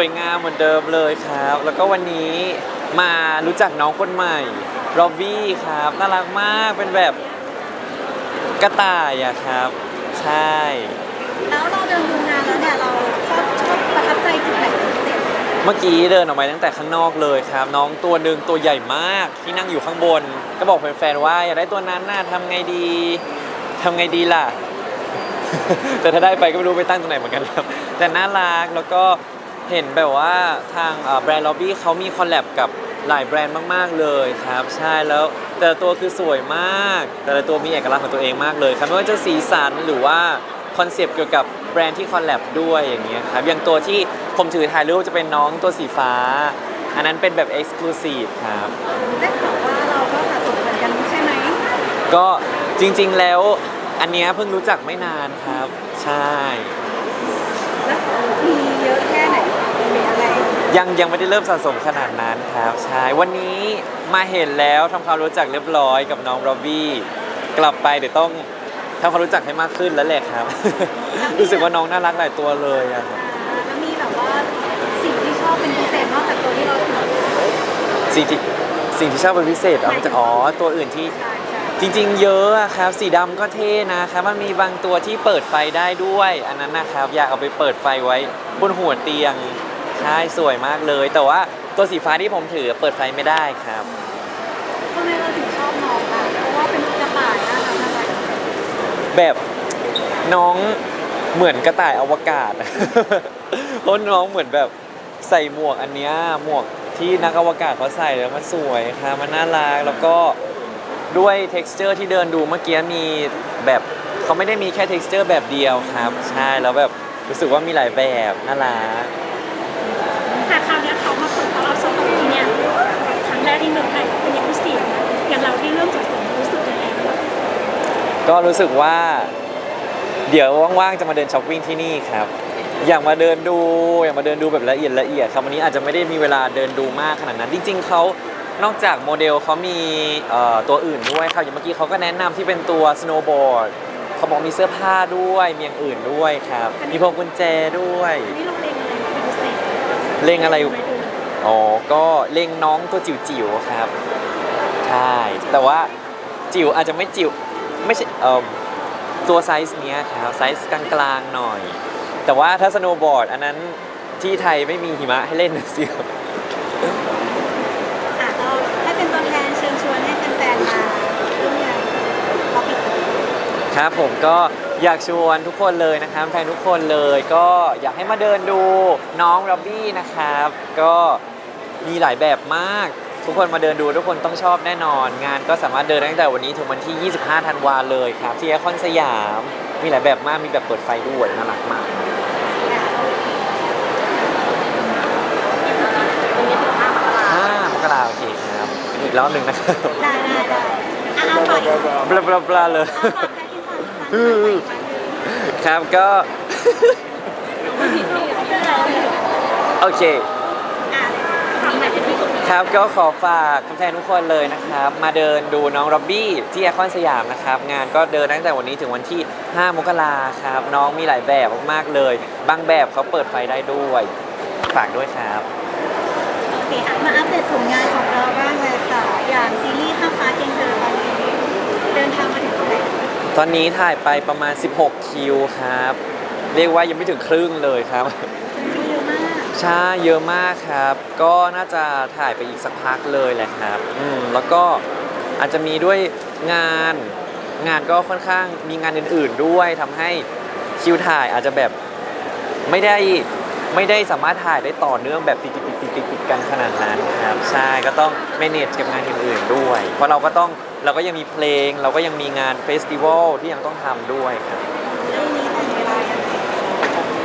วยงามเหมือนเดิมเลยครับ แล้วก็วันนี้มารู้จักน้องคนใหม่ร็อบบี้ครับน่ารักมากเป็นแบบกระต่ายอะครับ ใช่ แล้วเราเดินดูงานแล้วเนี่ยเราชอบชอบประทับใจจุดไหนเป็นพิเศษเมื่อกี้เดินออกมาตั้งแต่ข้างนอกเลยครับ น้องตัวหนึ่งตัวใหญ่มากที่นั่งอยู่ข้างบน ก็บอกแฟนๆว่าอยากได้ตัวนั้นน่าทำไงดีทำไงดีล่ะ แต่ถ้าได้ไปก็ไม่รู้ไปตั้งตรงไหนเหมือนกันครับ แต่น่ารักแล้วก็ เห็นแบบว่าทางเอ่อแบรนด์ล็อบบี้เขามีคอลแลบกับหลายแบรนด์มาก ๆ เลยครับ ใช่แล้วแต่ละตัวคือสวยมาก แต่ละตัวมีเอกลักษณ์ของตัวเองมากเลยครับไม่ว่าจะสีสันหรือว่าคอนเซปต์เกี่ยวกับแบรนด์ที่คอลแลบด้วยอย่างเงี้ยครับอย่างตัวที่ผมถือถ่ายรูปจะเป็นน้องตัวสีฟ้า อันนั้นเป็นแบบ Exclusive ครับ ได้ข่าวว่าเราก็สะสมเหมือนกันใช่ไหมก็จริง ๆ แล้วอันเนี้ยเพิ่งรู้จักไม่นานครับ ใช่ แล้วมีเยอะแค่ไหนมีอะไร ยังยังไม่ได้เริ่มสะสมขนาดนั้นครับใช่วันนี้มาเห็นแล้วทำความรู้จักเรียบร้อยกับน้องร็อบบี้กลับไปเดี๋ยวต้องทำความรู้จักให้มากขึ้นแล้วแหละครับ รู้สึกว่าน้องน่ารักหลายตัวเลยอะครับอ่าแล้วมีแบบว่าสิ่งที่ชอบเป็นพิเศษนอกจากตัวที่เราถือสิ่งที่สิ่งที่ชอบเป็นพิเศษเอาจะอ๋อตัวอื่นที่ใช่ใช่จริง ๆ เยอะอะครับ สีดำก็เท่นะครับ มันมีบางตัวที่เปิดไฟได้ด้วย อันนั้นนะครับ อยากเอาไปเปิดไฟไว้บนหัวเตียง ใช่สวยมากเลย แต่ว่าตัวสีฟ้าที่ผมถือเปิดไฟไม่ได้ครับ ทำไมเราถึงชอบน้องอะเพราะว่าเป็นกระต่ายน่ารักน่ารักแบบน้องเหมือนกระต่ายอวกาศ เพราะน้องเหมือนแบบใส่หมวกอันเนี้ยหมวกที่นักอวกาศเขาใส่แล้วมันสวยครับมันน่ารักแล้วก็ด้วย t e x t อร์ที่เดินดูเมื่อกี้มีแบบเขาไม่ได้มีแค่ t e x t อร์แบบเดียวครับ ใช่แล้วแบบรู้สึกว่ามีหลายแบบน่ารัก แต่คราวเนี้ยเขามาเปิดตลาดสดที่เนี่ยครั้ง แรกที่เมืองไทยเป็นเอ็กซ์คลูซีฟนะอย่างเราที่เริ่มสะสมรู้สึกยังไงบ้างก็รู้สึกว่า เดี๋ยวว่างๆจะมาเดินช้อปปิ้งที่นี่ครับ อยากมาเดินดูอยากมาเดินดูแบบละเอียดละเอียดครับวันนี้อาจจะไม่ได้มีเวลาเดินดูมากขนาดนั้น จริง ๆเขานอกจากโมเดลเขามีเอ่อตัวอื่นด้วยครับอย่างเมื่อกี้เขาก็แนะนำที่เป็นตัวสโนว์บอร์ดเขาบอกมีเสื้อผ้าด้วยมีอย่างอื่นด้วยครับ มีพวงกุญแจด้วยอันนี้เราเล็งอะไร อ๋อก็เล็งน้องตัวจิ๋วๆครับใช่แต่ว่าจิ๋วอาจจะไม่จิ๋วไม่ใช่เอ่อตัวไซส์เนี้ยครับไซส์กลางๆหน่อย แต่ว่าถ้าสโนว์บอร์ดอันนั้นที่ไทยไม่มีหิมะให้เล่นนะสิครับอะเราให้เป็นตัวแทนเชิญชวนให้แฟนๆมาร่วมงานเราปิดครับผมก็ อยากชวนทุกคนเลยนะครับแฟนทุกคนเลยก็อยากให้มาเดินดูน้องร็อบบี้นะครับ ก็มีหลายแบบมาก ทุกคนมาเดินดูทุกคนต้องชอบแน่นอน งานก็สามารถเดินได้ตั้งแต่วันนี้ถึงวันที่ 25 ธันวาเลยครับ ที่ไอคอนสยาม มีหลายแบบมากมีแบบเปิดไฟด้วยน่ารักมากห้ามกราโอเคครับอีกรอบหนึ่งนะครับได้ได้ได้อะเอาฝากอีกบลาบลาบลาเลยเอาฝากให้ที่ฟังฟังหน่อยอีกวันหนึ่งครับก็ โอเค ครับก็ขอฝากแฟนๆทุกคนเลยนะครับ มาเดินดูน้องร็อบบี้ที่ไอคอนสยามนะครับ งานก็เดินตั้งแต่วันนี้ถึงวันที่ 5 มกราครับ น้องมีหลายแบบมากๆเลย บางแบบเขาเปิดไฟได้ด้วย ฝากด้วยครับ โอเคอะมาอัปเดตผลงานของเราบ้างเลยค่ะ อย่างซีรีส์ข้ามฟ้าเคียงเธอตอนนี้เดินทางมาถึงตรง ตอนนี้ถ่ายไปประมาณ 16 คิวครับ เรียกว่ายังไม่ถึงครึ่งเลยครับมีเยอะมาก ใช่เยอะมากครับ ก็น่าจะถ่ายไปอีกสักพักเลยแหละครับอืมแล้วก็อาจจะมีด้วยงานงานก็ค่อนข้างมีงานอื่นๆด้วยทำให้คิวถ่ายอาจจะแบบไม่ได้ไม่ได้สามารถถ่ายได้ต่อเนื่องแบบติดติดติดติดติดกันขนาดนั้นครับใช่ก็ต้อง manage กับงานอื่นๆด้วย เพราะเราก็ต้อง เราก็ยังมีเพลง เราก็ยังมีงานเฟสติวัลที่ยังต้องทำด้วยครับเรื่องนี้แบ่งเวลายังไง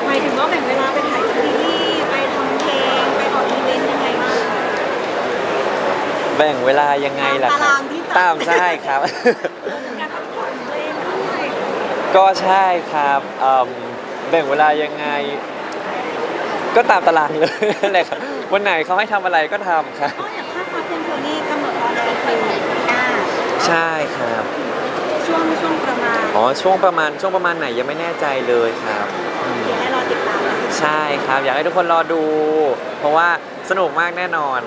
หมายถึงว่าแบ่งเวลาไปถ่ายซีรีส์ไปทำเพลงไปออกอีเวนต์ยังไงบ้างแบ่งเวลายังไงล่ะครับ ตามตารางที่จัดตามใช่ครับ การพักผ่อนตัวเองด้วยก็ใช่ครับเอิ่มแบ่งเวลายังไง ก็ตามตารางเลยนั่นแหละครับวันไหนเขาให้ทำอะไรก็ทำครับ ก็อย่างข้ามฟ้าเคียงเธอนี่กำหนดออนแอร์คืออ่า ใช่ครับ ช่วงช่วงประมาณอ๋อช่วงประมาณช่วงประมาณไหนยังไม่แน่ใจเลยครับอืมเดี๋ยวให้รอติดตามนะใช่ครับ อยากให้ทุกคนรอดู เพราะว่าสนุกมากแน่นอน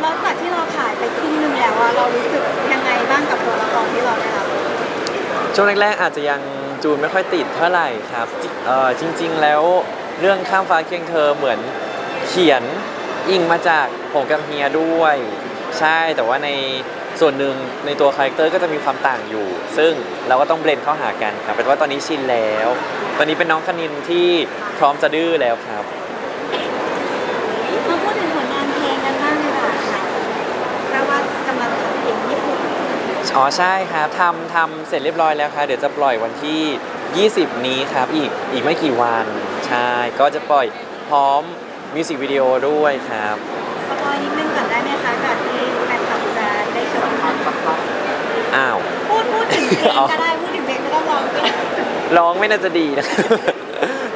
แล้วจากที่เราถ่ายไปครึ่งหนึงแล้วอะเรารู้สึกยังไงบ้างกับตัวละครที่เราได้รับ ช่วงแรกๆอาจจะยังจูนไม่ค่อยติดเท่าไหร่ครับจิเอ่อจริง ๆ แล้วเรื่องข้ามฟ้าเคียงเธอเหมือนเขียนอิงมาจากผมกับเฮียด้วย ใช่แต่ว่าใน ส่วนหนึ่งในตัวคาแรคเตอร์ก็จะมีความต่างอยู่ ซึ่งเราก็ต้องเบลนเข้าหากันครับเป็นว่าตอนนี้ชินแล้ว ตอนนี้เป็นน้องคณินที่พร้อมจะดื้อแล้วครับ มาพูดถึงผลงานเพลงกันบ้างดีกว่าค่ะทราบว่ากำลังทำเพลงญี่ปุ่นอ๋อใช่ครับทำทำเสร็จเรียบร้อยแล้วครับเดี๋ยวจะปล่อยวันที่ 20 นี้ครับอีกอีกไม่กี่วัน ใช่ ก็จะปล่อยพร้อมมิวสิกวิดีโอด้วยครับ สปอยนิดนึงก่อนได้ไหมคะก่อนที่แฟนคลับจะได้ชม อ้าว พูดพูดถึง เพลงก็ได้พูดถึงเพลงไม่ต้องร้องก็ได้ร้องไม่น่าจะดีนะ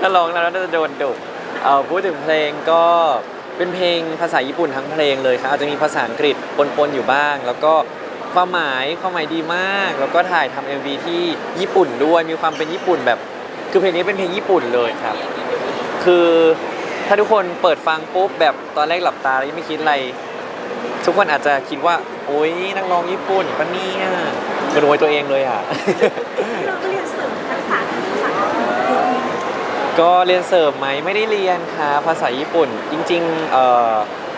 ถ้าร้องแล้วน่าจะโดนดุเอ่อพูดถึงเพลงก็เป็นเพลงภาษาญี่ปุ่นทั้งเพลงเลยครับอาจจะมีภาษาอังกฤษปนๆอยู่บ้าง แล้วก็ความหมายความหมายดีมาก แล้วก็ถ่ายทำเอ็มวีที่ญี่ปุ่นด้วยมีความเป็นญี่ปุ่นแบบ คือเพลงนี้เป็นเพลงญี่ปุ่นเลยครับ คือถ้าทุกคนเปิดฟังปุ๊บแบบตอนแรกหลับตาแล้วยังไม่คิดอะไร ทุกคนอาจจะคิดว่า โอ๊ยนักร้องญี่ปุ่นปะเนี่ย เหมันโวยตัวเองเลยอะ เราก็เรียนเสริมทักษะภาษาญี่ปุ่นเยอะไหมก็เรียนเสริมไหมไม่ได้เรียนครับภาษาญี่ปุ่น จริงๆเอ่อ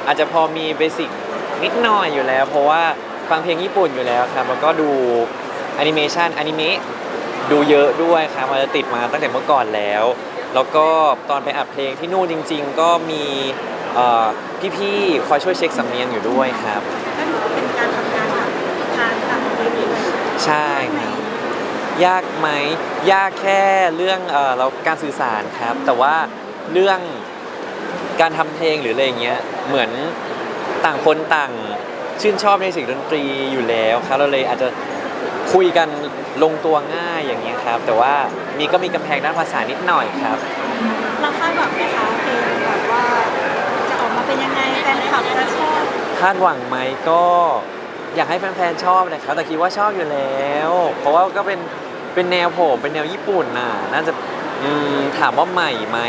อาจจะพอมีเบสิกนิดหน่อยอยู่แล้ว เพราะว่าฟังเพลงญี่ปุ่นอยู่แล้วครับแล้วก็ดูแอนิเมชันอนิเมะดูเยอะด้วยครับมันจะติดมาตั้งแต่เมื่อก่อนแล้ว แล้วก็ตอนไปอัดเพลงที่นู่นจริง ๆ ก็มีเอ่อพี่ๆคอยช่วยเช็คสำเนียงอยู่ด้วยครับ ก็ถือว่าเป็นการทำงานแบบทางต่างประเทศด้วย ใช่ครับยากไหมยากแค่เรื่องเอ่อเราการสื่อสารครับ แต่ว่าเรื่องการทำเพลงหรืออะไรอย่างเงี้ยเหมือนต่างคนต่างชื่นชอบในสิ่งดนตรีอยู่แล้วครับเราเลยอาจจะคุยกันลงตัวง่ายอย่างเงี้ยครับ แต่ว่ามีก็มีกำแพงด้านภาษานิดหน่อยครับ เราคาดหวังไหมคะเพลงแบบว่าจะออกมาเป็นยังไงแฟนคลับจะชอบ คาดหวังไหมก็ อยากให้แฟนๆชอบนะครับแต่คิดว่าชอบอยู่แล้ว เพราะว่าก็เป็นเป็นแนวผมเป็นแนวญี่ปุ่นน่ะน่าจะอืมถามว่าใหม่ไหม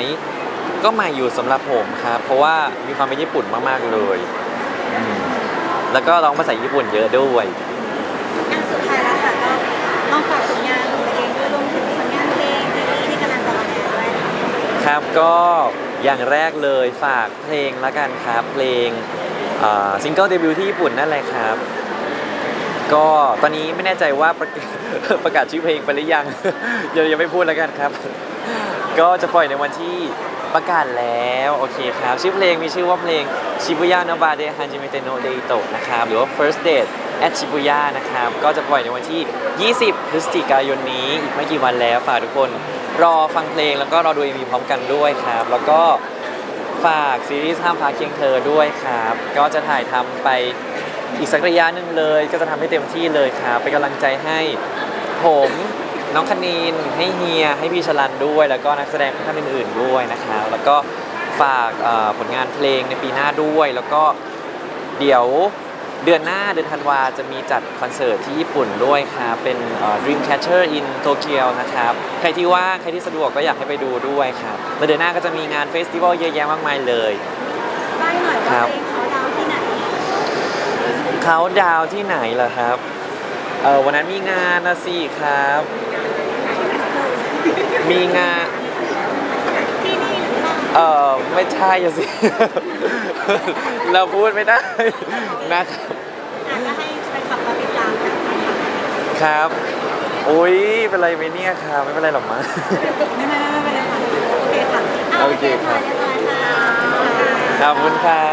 ก็ใหม่อยู่สำหรับผมครับเพราะว่ามีความเป็นญี่ปุ่นมากๆเลยอืมแล้วก็ร้องภาษาญี่ปุ่นเยอะด้วยงานสุดท้ายแล้วค่ะก็ลองฝากผลงานของตัวเองด้วยรวมถึงผลงานเพลงซีรีส์ที่กำลังจะออนแอร์ด้วยค่ะครับก็อย่างแรกเลยฝากเพลงละกันครับเพลงซิงเกิลเดบิวต์ที่ญี่ปุ่นนั่นแหละครับ ก็ตอนนี้ไม่แน่ใจว่าประประกาศชื่อเพลงไปหรือยังเดี๋ยวยังไม่พูดแล้วกันครับ ก็จะปล่อยในวันที่ประกาศแล้วโอเคครับ ชื่อเพลงมีชื่อว่าเพลงชิบุย่าโนบาเดฮันจิเมเตโนเดโตนะครับหรือว่า first date at Shibuya นะครับ ก็จะปล่อยในวันที่ 20 พฤศจิกายนนี้ อีกไม่กี่วันแล้วฝากทุกคนรอฟังเพลงแล้วก็รอดู MV พร้อมกันด้วยครับ แล้วก็ฝากซีรีส์ห้ามฟ้าเคียงเธอด้วยครับ ก็จะถ่ายทำไป อีกสักระยะหนึ่งเลย ก็จะทำให้เต็มที่เลยครับเป็นกำลังใจให้ผมน้องคณินให้เฮียให้พี่ชลันด้วย แล้วก็นักแสดงท่านอื่นๆด้วยนะครับแล้วก็ฝากเอ่อผลงานเพลงในปีหน้าด้วย แล้วก็เดี๋ยวเดือนหน้าเดือนธันวาจะมีจัดคอนเสิร์ตที่ญี่ปุ่นด้วยครับเป็นเอ่อ Dreamcatcher in Tokyo นะครับใครที่ว่างใครที่สะดวกก็อยากให้ไปดูด้วยครับแล้วเดือนหน้าก็จะมีงานเฟสติวัลเยอะแยะมากมายเลยใบ้หน่อยครัว่าบเพลงเขาดาวน์ที่ไหน เขาดาวน์ที่ไหนล่ะครับเออวันนั้นมีงานนะสิครับ มีงานที่นี่หรือเปล่าเออไม่ใช่อะสิ เราพูดไม่ได้นะครับอาจจะให้แฟนคลับมาติดตามกันนะคะครับอุ้ยเป็นไรไหมเนี่ยครับไม่เป็นไรหรอกมั้งไม่ไม่ไม่ไม่เป็นไรค่ะโอเคค่ะะโอเคครับเรียบร้อยค่ะขอบคุณครับ